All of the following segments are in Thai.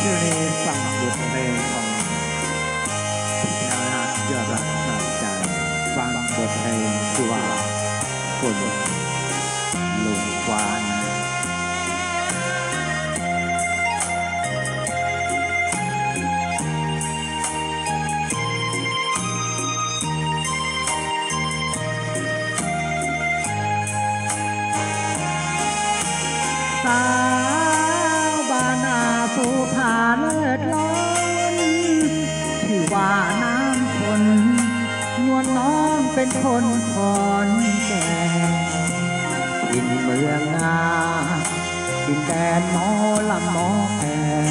อยู่ในฝั่งบทเพลงของพี่แอลนะยอดรักสลักใจฟังบทเพลงชื่อว่าคน เป็นคนขอนแก่นดินเมืองนาดินแดนหมอลำหมอแอน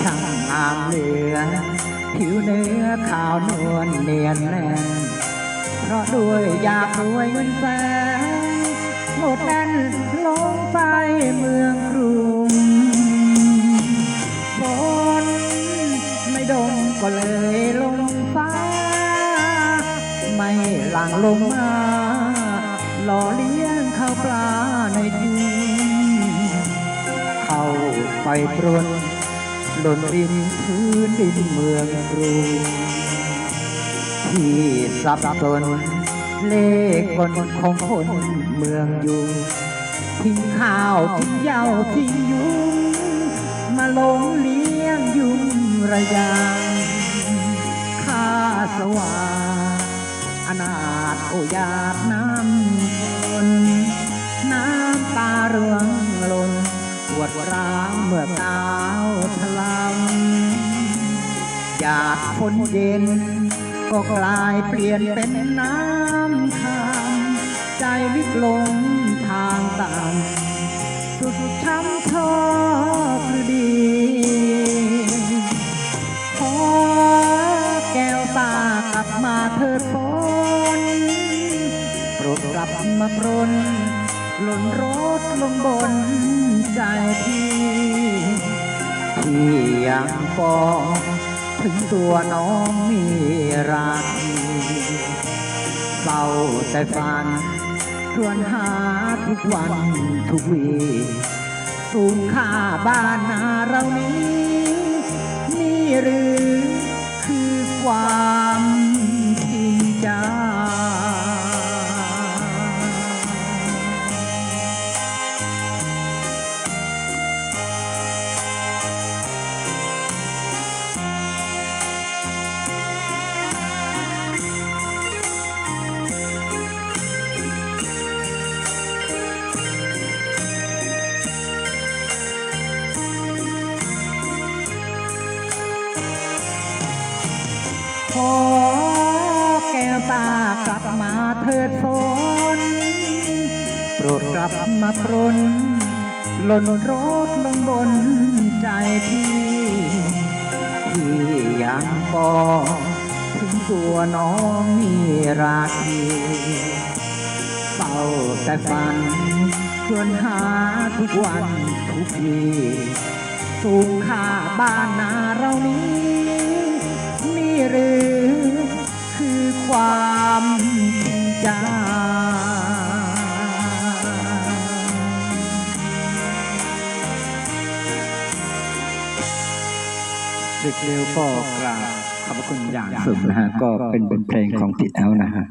ช่างงามเหลือ ผิวเนื้อขาวนวลเนียนแน่นเพราะด้วยอยากรวยเงินแสนหมดแน่นลงไปเมืองกรุงฝนไม่ดงก็เลยลงฟ้า หลังลงมาหล่อเลี้ยงข้าวปลาในทุ่งเข้าไปปรนหล่นริมพื้นดินเมืองกรุงที่สับสนเลขคนของคนเมืองอยู่ทิ้งข้าวทิ้งเหย้าทิ้งยุงมาลงเลี้ยงยุงระยางข้าสว่าง อนาถโอยาดน้ำคนน้ำตาเรืองลนปวดร้าวเมื่อหนาวทลำอยากคนเย็น ก็กลายเปลี่ยนเป็นน้ำค้างใจวิกลงทางต่ำสุดช้ำชอคือดีขอแก้วตากลับมาเถิดฝนโปร ดกลับมาปรนหล่นรถลงบนใจพี่ที่ยังปองถึงตัวน้องมีราคีเฝ้าแต่ฝันครวญหาทุกวันทุกวีสูงค่าบ้านนาเรานี้นี่หรือคือ ขอแก้วตากลับมาเถิดฝนโปรดกลับมาปรนหล่นรถลงบนใจพี่ที่ยังบอกถึงตัวน้องมีราคีเฝ้าแต่ฝันชวนหาทุกวันทุกวี สูงค่าบ้านนาเรานี้ นี่หรือคือความจริงใจดึกเร็วก็กราบขอบคุณอย่างสูงนะฮะ ก็เป็นบทเพลงของติดแอลนะฮะ